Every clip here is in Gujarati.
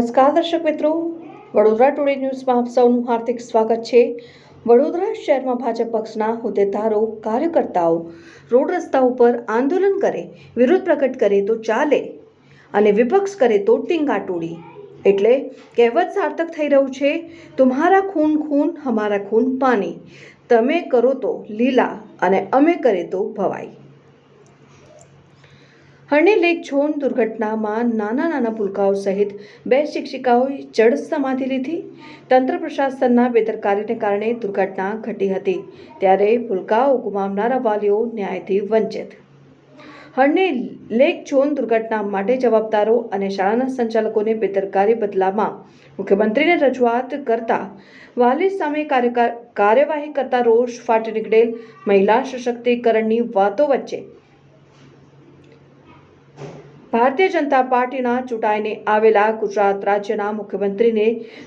નમસ્કાર દર્શક મિત્રો. વડોદરા ટુડે ન્યૂઝમાં આપ સૌનું હાર્દિક સ્વાગત છે. વડોદરા શહેરમાં ભાજપ પક્ષના હોદ્દેદારો, કાર્યકર્તાઓ રોડ રસ્તા ઉપર આંદોલન કરે, વિરોધ પ્રગટ કરે તો ચાલે અને વિપક્ષ કરે તો ટીંગાટોળી એટલે કહેવત સાર્થક થઈ રહ્યું છે તુમ્હારા ખૂન ખૂન હમારા ખૂન પાણી. તમે કરો તો લીલા અને અમે કરે તો ભવાઈ. હરણી લેક ઝોન દુર્ઘટનામાં નાના નાના પુલકાઓ સહિત બે શિક્ષિકાઓએ જળ સમાધિ લીધી. તંત્ર પ્રશાસનના બેદરકારીને કારણે દુર્ઘટના ઘટી હતી. ત્યારે પુલકાઓ ગુમાવનારા વાલીઓ ન્યાયથી વંચિત. હરણી લેક ઝોન દુર્ઘટના માટે જવાબદારો અને શાળાના સંચાલકોને બેદરકારી બદલામાં મુખ્યમંત્રીને રજૂઆત કરતા વાલી સામે કાર્યવાહી કરતા રોષ ફાટી નીકળેલ મહિલા સશક્તિકરણની વાતો વચ્ચે ભારતીય જનતા પાર્ટીના ચૂંટાઈને આવેલા ગુજરાત રાજ્યના મુખ્યમંત્રીને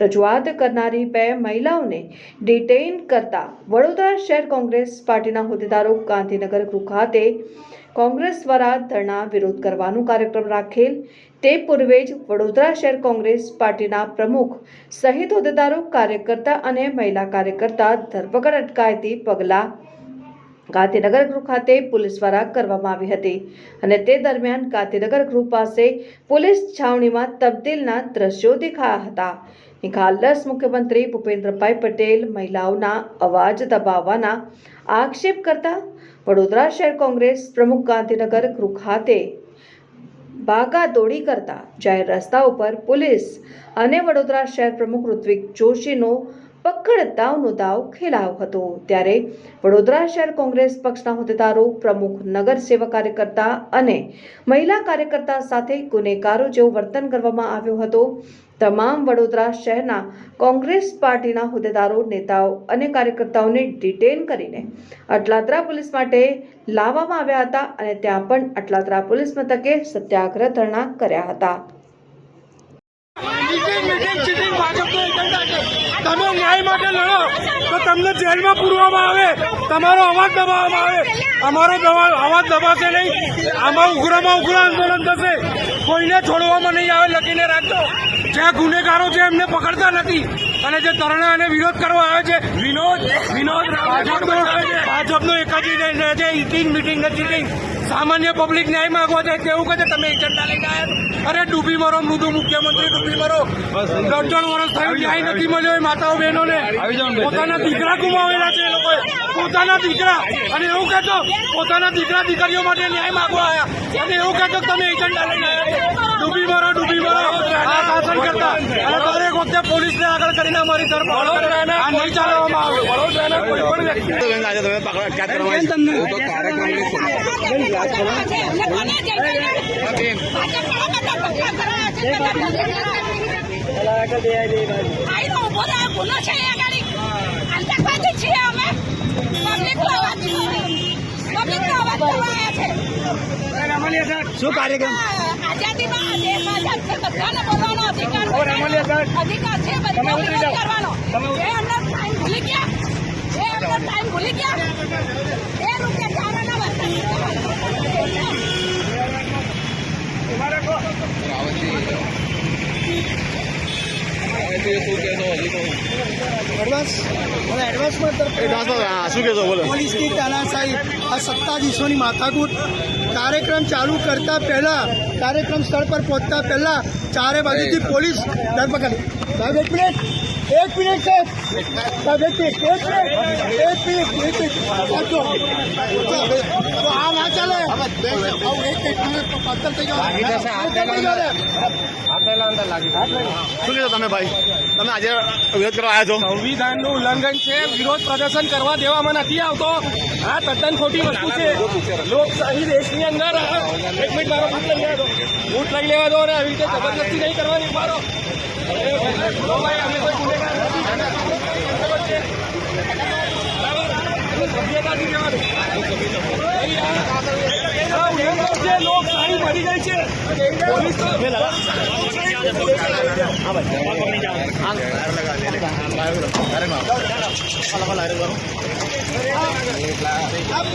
રજૂઆત કરનારી બે મહિલાઓને ડિટેઇન કરતા વડોદરા શહેર કોંગ્રેસ પાર્ટીના હોદ્દેદારો ગાંધીનગર ગૃહ ખાતે કોંગ્રેસ દ્વારા ધરણા વિરોધ કરવાનો કાર્યક્રમ રાખેલ. તે પૂર્વે જ વડોદરા શહેર કોંગ્રેસ પાર્ટીના પ્રમુખ સહિત હોદ્દેદારો, કાર્યકર્તા અને મહિલા કાર્યકર્તા ધરપકડ અટકાયતી પગલાં ગાંધીનગર ગૃહ ખાતે પોલીસ દ્વારા કરવામાં આવી હતી અને તે દરમિયાન ગાંધીનગર ગૃહ પાસે પોલીસ છાવણીમાં તબદીલના દ્રશ્યો દેખાયા હતા. નિખાલસ મુખ્યમંત્રી ભૂપેન્દ્રભાઈ પટેલ મહિલાઓના અવાજ દબાવવાના આક્ષેપ કરતા વડોદરા શહેર કોંગ્રેસ પ્રમુખ ગાંધીનગર ગૃહ ખાતે ભાગાદોડી કરતા જાહેર રસ્તા ઉપર પોલીસ અને વડોદરા શહેર પ્રમુખ ઋત્વિક જોશીનો પકડ દાવનો દાવ ખેલાયો હતો. ત્યારે વડોદરા શહેર કોંગ્રેસ પક્ષના હોદ્દેદારો, પ્રમુખ, નગર સેવા કાર્યકર્તા અને મહિલા કાર્યકર્તા સાથે ગુનેગારો જેવું વર્તન કરવામાં આવ્યું હતું. તમામ વડોદરા શહેરના કોંગ્રેસ પાર્ટીના હોદ્દેદારો, નેતાઓ અને કાર્યકર્તાઓને ડિટેન કરીને અટલાદરા પોલીસ માટે લાવવામાં આવ્યા હતા અને ત્યાં પણ અટલાદરા પોલીસ મથકે સત્યાગ્રહ ધરણા કર્યા હતા મીટિંગ મીટિંગ ચીટિંગ ભાજપનો એજન્ડા છે તમે ન્યાય માટે લડો તો તમને જેલમાં પૂરવામાં આવે તમારો અવાજ દબાવવામાં આવે. અમારો અવાજ દબાશે નહીં. આમાં ઉગ્રમાં ઉગ્ર આંદોલન થશે. કોઈને છોડવામાં નહીં આવે લખીને રાખજો. જે ગુનેગારો છે એમને પકડતા નથી. અને જે તરણા અને વિરોધ કરવા આવે છે વિનોદ વિનોદ ભાજપનો ભાજપનો એક જ એજન્ડા છે ઇટિંગ મીટિંગ ને ચીટિંગ સામાન્ય પબ્લિક ન્યાય માંગવા જાય તેવું કહે છે તમે એજન્ડા લઈને આવ્યા અરે ડૂબી મરો મૃદુ મુખ્યમંત્રી ડૂબી મરો. ત્રણ વર્ષ થયું ન્યાય નથી મળ્યો એ માતાઓ બહેનોને. પોતાના દીકરા ગુમાવેલા છે એ લોકોએ. પોતાના દીકરા. અને એવું કહેતો પોતાના દીકરા દીકરીઓ માટે ન્યાય માંગવા આવ્યા. અને એવું કહેતો તમે એજન્ડા લઈને આવ્યા ડૂબી મરો ડૂબી મરો. શાસન કરતા. અને દરેક વખતે પોલીસને આગળ કરીને અમારી ધરપકડ કરે. આ નહીં ચાલવામાં આવે. વડોદરાના કોઈ પણ વ્યક્તિ. આજે તમે? પકડ અટકાયત કરવામાં આવી. શું કાર્યક્રમ? અધિકાર છે બધા કરવાનો એ અમને ટાઈમ ભૂલી ગયા એ અમને ટાઈમ ભૂલી ગયા રૂપિયા ચારાના પોલીસની તાનાશાહી આ સત્તાધીશોની માથાકૂટ કાર્યક્રમ ચાલુ કરતા પહેલા કાર્યક્રમ સ્થળ પર પહોંચતા પહેલા ચારે બાજુથી પોલીસ ધરપકડ. સાહેબ એક મિનિટ. એક મિનિટ સાહેબ સાહેબ એક મિનિટ એક મિનિટ એક મિનિટ. તો આ ના ચાલે એક એક મિનિટ તો પાછળ થઈ કહેશો તમે ભાઈ તમે આજે વિરોધ કરવા આવ્યા છો સંવિધાનનું ઉલ્લંઘન છે વિરોધ પ્રદર્શન કરવા દેવામાં નથી આવતો આ તદ્દન ખોટી વસ્તુ છે લોકશાહી દેશની અંદર એક મિનિટ મારો બૂટ લઈ લેવા દો બૂટ લઈ લેવા દો અને આવી રીતે જબરદસ્તી નહીં કરવાની મારો ભાઈ, અમે કોઈ ગુનેગાર નથી. સભ્યતાથી રહેવા દો. ભાઈ, આ- આ ઉલ્લંઘન છે લોકશાહી છે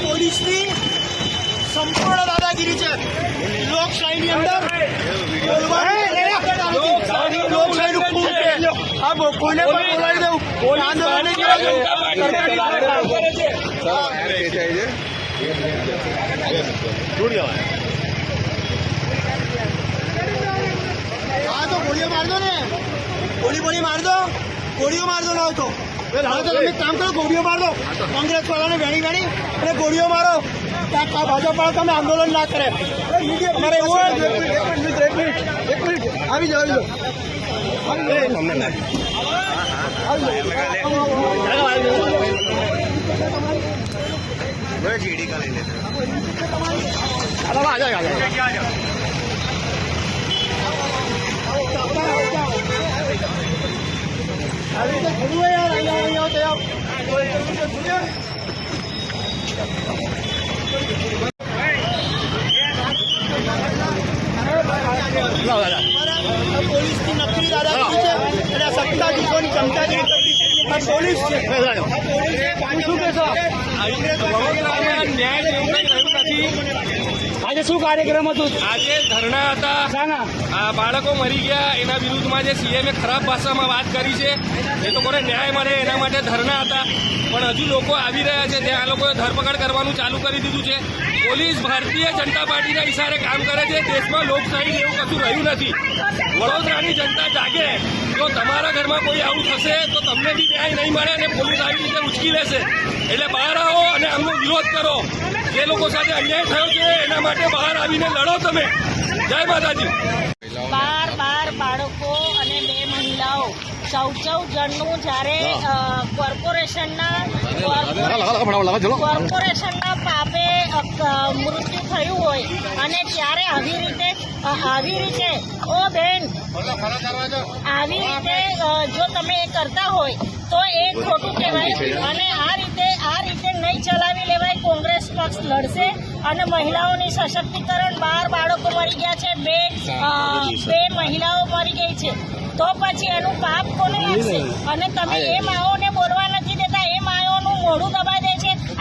પોલીસ આ સંપૂર્ણ દાદાગીરી છે. લોકશાહીની અંદર ખૂબ લોકશાહી આ કોઈને પણ બોલાવી દઉં આંદોલન એ થાય છે હા તો ગોળીઓ માર દો ને ગોળી બોળી માર દો ગોળીઓ માર દો ના તો હવે તો તમે કામ કરો ગોળીઓ માર દો કોંગ્રેસ વાળાને વેણી વેણી અને ગોળીઓ મારો ભાજપ વાળા તમે આંદોલન ના કરે મારે એવું એક મિનિટ એક મિનિટ એક મિનિટ આવી જાઓ આવી જાઓ આવી થોડું હોય યાર અહીંયા અહીંયા આવો તો યાર. આ પોલીસની નકરી દાદાગીરી છે? અને સત્તા સત્તાધીશોની ચમચાગીરી આ પોલીસ છે. આજે શું કાર્યક્રમ હતું? આજે ધરણા હતા. આ બાળકો મરી ગયા. એના વિરુદ્ધમાં જે સીએમએ ખરાબ ભાષામાં વાત કરી છે એ લોકોને ન્યાય મળે એના માટે ધરણા હતા. પણ હજુ લોકો આવી રહ્યા છે. ત્યાં આ લોકોએ ધરપકડ કરવાનું ચાલુ કરી દીધું છે. પોલીસ ભારતીય જનતા પાર્ટીના ઇશારે કામ કરે છે. દેશમાં લોકશાહી એવું કશું રહ્યું નથી. વડોદરાની જનતા જાગે. જો તમારા ઘરમાં કોઈ આવું થશે તો તમને બી ન્યાય નહીં મળે અને પોલીસ આવી રીતે ઉચકી લેશે. એટલે બહાર આવો અને આમનો વિરોધ કરો. જે લોકો સાથે અન્યાય થયો છે એના માટે બહાર આવીને લડો તમે. જય માતાજી. બાર બાર બાળકો અને બે મહિલાઓ. ચૌદ ચૌદ જણનું જ્યારે કોર્પોરેશનના કોર્પોરેશનના પાપે મૃત્યુ થયું હોય. અને ત્યારે આવી રીતે આવી રીતે ઓ બેન આવી રીતે જો તમે એ કરતા હોય તો એ ખોટું કહેવાય. અને આ રીતે આ રીતે નહીં ચલાવી લેવાય. કોંગ્રેસ પક્ષ લડશે અને મહિલાઓની સશક્તિકરણ બાર બાળકો મરી ગયા છે. બે બે મહિલાઓ મરી ગઈ છે. તો પછી એનું પાપ કોને લાગશે? અને તમે એ માઓને બોલવા નથી દેતા. એ માઓનું મોઢું દબાઈ દે છે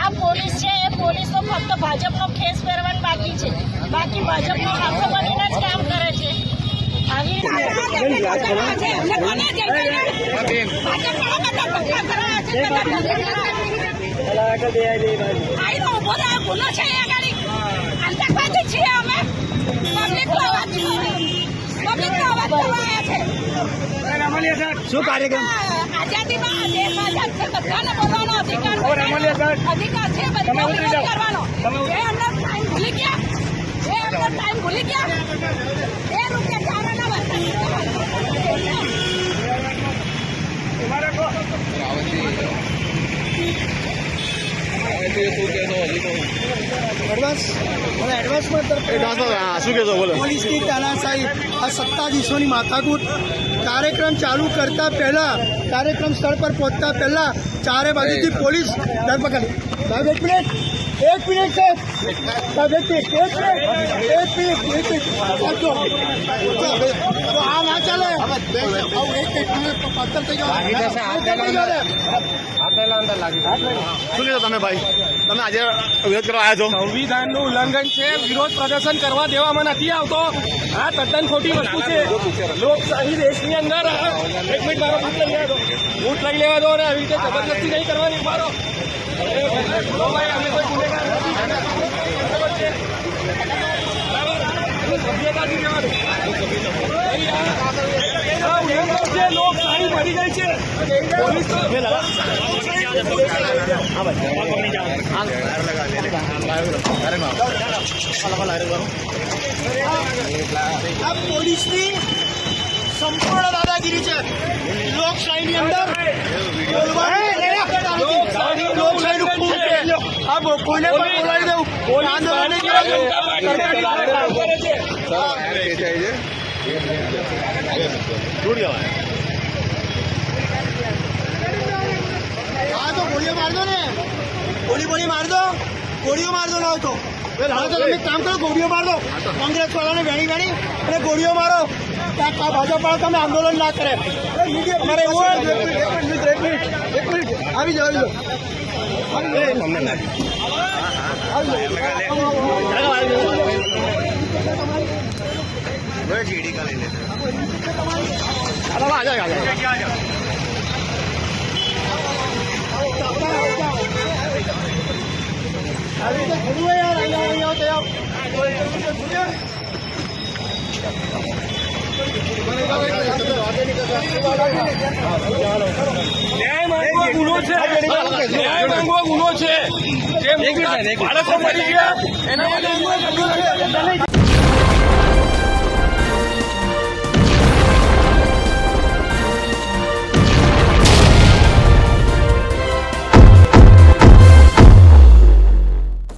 આ પોલીસ છે એ પોલીસ તો ફક્ત ભાજપનો ખેસ પહેરવાનું બાકી છે. બાકી ભાજપનો આખો બનીને જ કામ કરે છે. આવી શું કાર્યક્રમ? આઝાદીમાં દેશમાં આઝાદ છે બધાને બોલવાનો અધિકાર અધિકાર છે બધા વિરોધ કરવાનો. એમનો ટાઈમ ભૂલી ગયા. જે એમનો ટાઈમ ભૂલી ગયા. બે રૂપિયા ચાવડાના એડવાન્સ હવે એડવાન્સમાં તરફ શું કહેશો બોલો. પોલીસની તાનાશાહી આ સત્તાધીશોની માથાકૂટ. કાર્યક્રમ ચાલુ કરતા પહેલા કાર્યક્રમ સ્થળ પર પહોંચતા પહેલા ચારે બાજુથી પોલીસ ધરપકડ. સાહેબ એક મિનિટ. એક મિનિટ સાહેબ એક મિનિટ એક મિનિટ તો આ ના ચાલે. એક એક મિનિટ પથ્થર થઈ ગયો તમે ભાઈ? તમે આજે વિરોધ કરવા આવ્યા છો? સંવિધાનનું ઉલ્લંઘન છે. વિરોધ પ્રદર્શન કરવા દેવામાં નથી આવતો. આ તદ્દન ખોટી વસ્તુ છે. લોકશાહી દેશની અંદર એક મિનિટ મારો બૂટ લેવા દો બૂટ લઈ લેવા દો અને આવી રીતે જબરદસ્તી નહીં કરવાની. મારો પોલીસ આ પોલીસની સંપૂર્ણ દાદાગીરી છે. લોકશાહીની અંદર બોલવાની લોકશાહીનું ખૂબ છે આ બો- કોઈને પણ બોલાવી દઉં. આંદોલન કરવા દઉં. હા. તો ગોળીઓ માર દો ને. ગોળી બોળી માર દો. ગોળીઓ માર દો ના તો. તમે એક કામ કરો ગોળીઓ માર દો. કોંગ્રેસ વાળાને વેણી વેણી અને ગોળીઓ મારો. આ ભાજપ વાળા તમે આંદોલન ના કરે. અમારે એવું હોય મિનિટ એક મિનિટ जीडी का ले लेते हैं आ जाओ आ जाओ आ जाओ अभी तो खुद है यार आइए आइए होते आप बनेगा आगे निकल जाओ ન્યાય ગુનો છે. ન્યાય માંગવો ગુનો છે. જે બાળકો મરી ગયા એના માટે